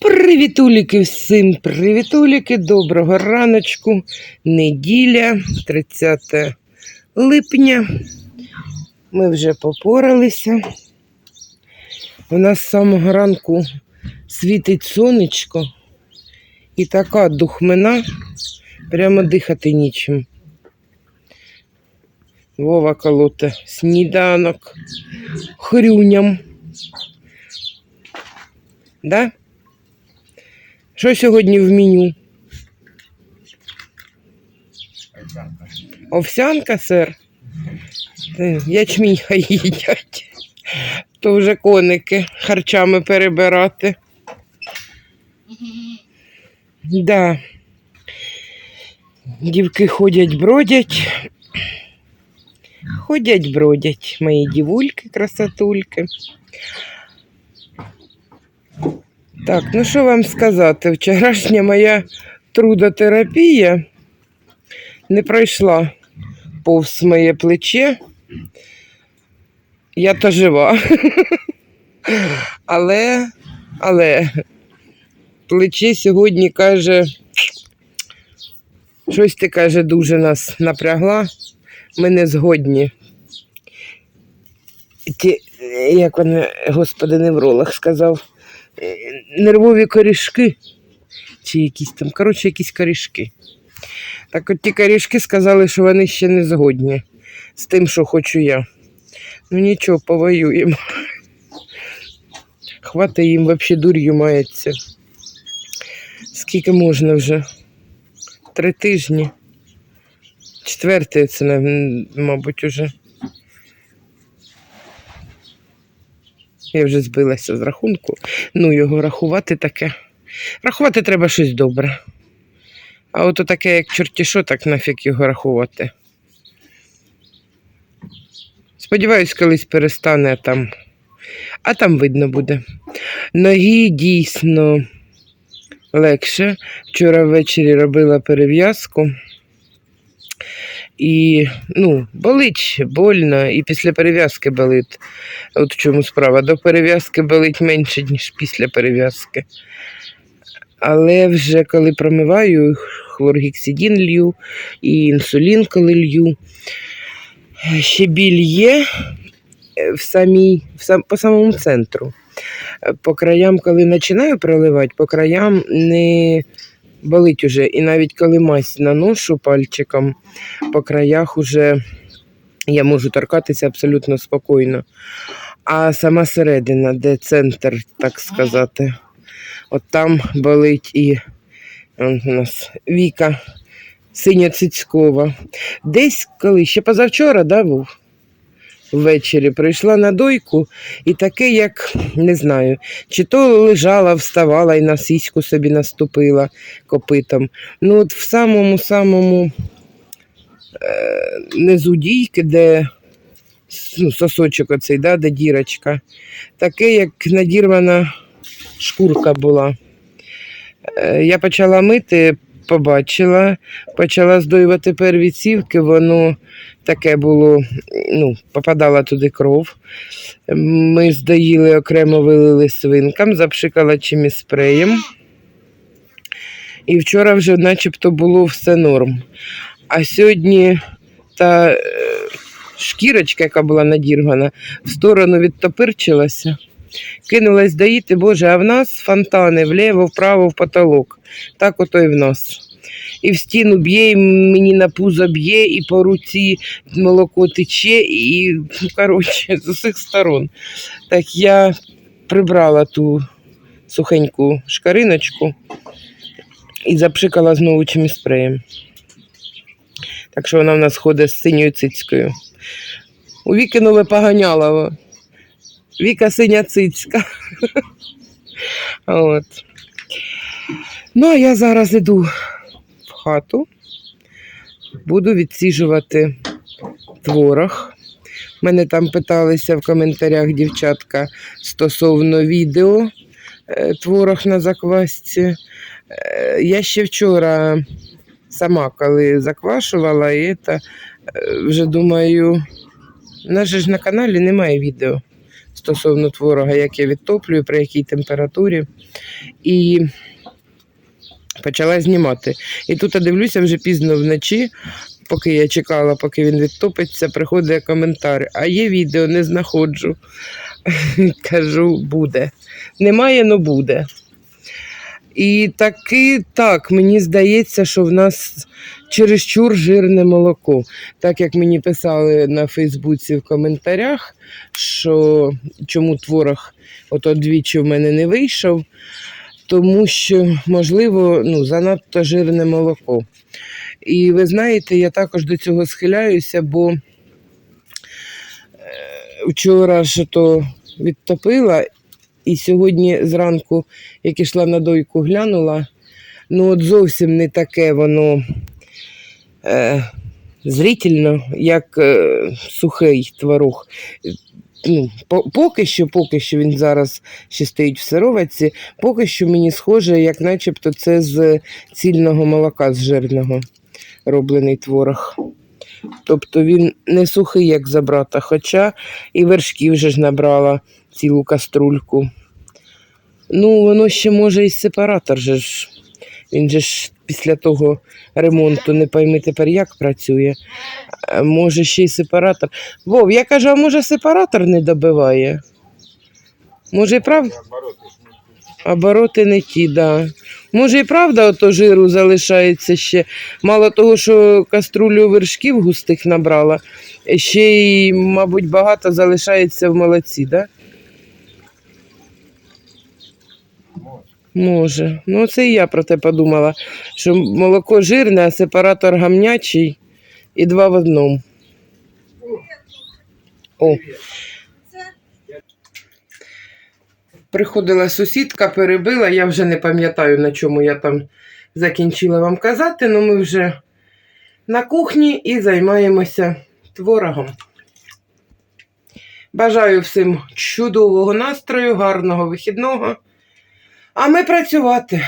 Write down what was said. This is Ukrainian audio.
Привітуліки всім, привітуліки, доброго раночку, неділя, 30 липня. Ми вже попоралися. У нас з самого ранку світить сонечко і така духмина, прямо дихати нічим. Вова колоте сніданок хрюням. Да? Що сьогодні в меню? Овсянка, сир? Е, Ячмінь хай їдять. То вже коники харчами перебирати. Да. Дівки ходять, бродять. Ходять, бродять мої дівульки, красотульки. Так, ну що вам сказати? Вчорашня моя трудотерапія не пройшла повз моє плече. Я то жива. Але, але плече сьогодні каже, щось ти каже, дуже нас напрягла. Ми не згодні. Ті, як він, господи, невролог сказав, нервові корішки. Чи якісь там, коротше, якісь корішки. Так от ті корішки сказали, що вони ще не згодні з тим, що хочу я. Ну нічого, повоюємо. Хвата їм взагалі дур'ю мається. Скільки можна вже? Три тижні. Четвертий це, мабуть, уже. Я вже збилася з рахунку. Ну, його рахувати таке. Рахувати треба щось добре. А от таке, як чорті що, так нафіг його рахувати. Сподіваюсь, колись перестане там. А там видно буде. Ноги дійсно легше. Вчора ввечері робила перев'язку. І ну, болить, больно, і після перев'язки болить. От в чому справа. До перев'язки болить менше, ніж після перев'язки. Але вже коли промиваю, хлоргексидин лью і інсулін, коли лью, ще біль є в самій, в сам, по самому центру. Е, По краям, коли починаю проливати, по краям не болить уже. І навіть коли мазь наношу пальчиком, по краях уже я можу торкатися абсолютно спокійно. А сама середина, де центр, так сказати, от там болить і он у нас Віка Синя-Цицькова. Десь коли, ще позавчора, да, був? Ввечері прийшла на дойку і таке, як не знаю, чи то лежала, вставала і на сіську собі наступила копитом. Ну, от в самому-самому е, низу дійки, де ну, сосочок оцей, да, де дірочка, таке, як надірвана шкурка була. Е, Я почала мити, побачила, почала здоювати перві цівки, воно таке було, ну, попадала туди кров. Ми здоїли, окремо вилили свинкам, запшикала чимось спреєм. І вчора вже начебто було все норм. А сьогодні та е, шкірочка, яка була надірвана, в сторону відтопирчилася. Кинулась доїти, Боже, а в нас фонтани вліво, вправо, в потолок. Так ото і в нас. І в стіну б'є, і мені на пузо б'є, і по руці молоко тече, і, ну, коротше, з усіх сторон. Так я прибрала ту сухеньку шкариночку і запшикала знову чимось спреєм. Так що вона в нас ходить з синьою цицькою. У Віки нове поганяло. Віка синя цицька. От. Ну, а я зараз іду хату, буду відсіжувати творог. Мене там питалися в коментарях дівчатка стосовно відео, е, творог на заквасці. Е, Я ще вчора сама, коли заквашувала, і це, е, вже думаю, у нас же ж на каналі немає відео стосовно творога, як я відтоплюю, при якій температурі. І почала знімати. І тут я дивлюся вже пізно вночі, поки я чекала, поки він відтопиться, приходить коментар. А є відео, не знаходжу. Кажу, буде. Немає, но буде. І таки так, мені здається, що в нас чересчур жирне молоко. Так як мені писали на Фейсбуці в коментарях, що чому творог ото двічі в мене не вийшов, тому що, можливо, ну, занадто жирне молоко. І ви знаєте, я також до цього схиляюся, бо е, вчора ж то відтопила, і сьогодні зранку, як ішла на дойку, глянула, ну от зовсім не таке воно е, зрительно, як е, сухий творог. Ну, поки що, поки що він зараз ще стоїть в сироватці, поки що мені схоже, як начебто це з цільного молока, з жирного роблений творог. Тобто він не сухий, як за брата, хоча і вершків вже ж набрала цілу каструльку. Ну, воно ще може і сепаратор же ж. Він же ж після того ремонту не пойми тепер, як працює. Може ще й сепаратор. Вов, я кажу, а може сепаратор не добиває? Може і правда? Обороти не ті, да. Може і правда, ото жиру залишається ще. Мало того, що каструлю вершків густих набрала, ще й, мабуть, багато залишається в молоці, да? Може. Ну, це і я про те подумала, що молоко жирне, а сепаратор гамнячий і два в одному. О. Приходила сусідка, перебила, я вже не пам'ятаю, на чому я там закінчила вам казати, але ми вже на кухні і займаємося творогом. Бажаю всім чудового настрою, гарного вихідного. А ми працювати.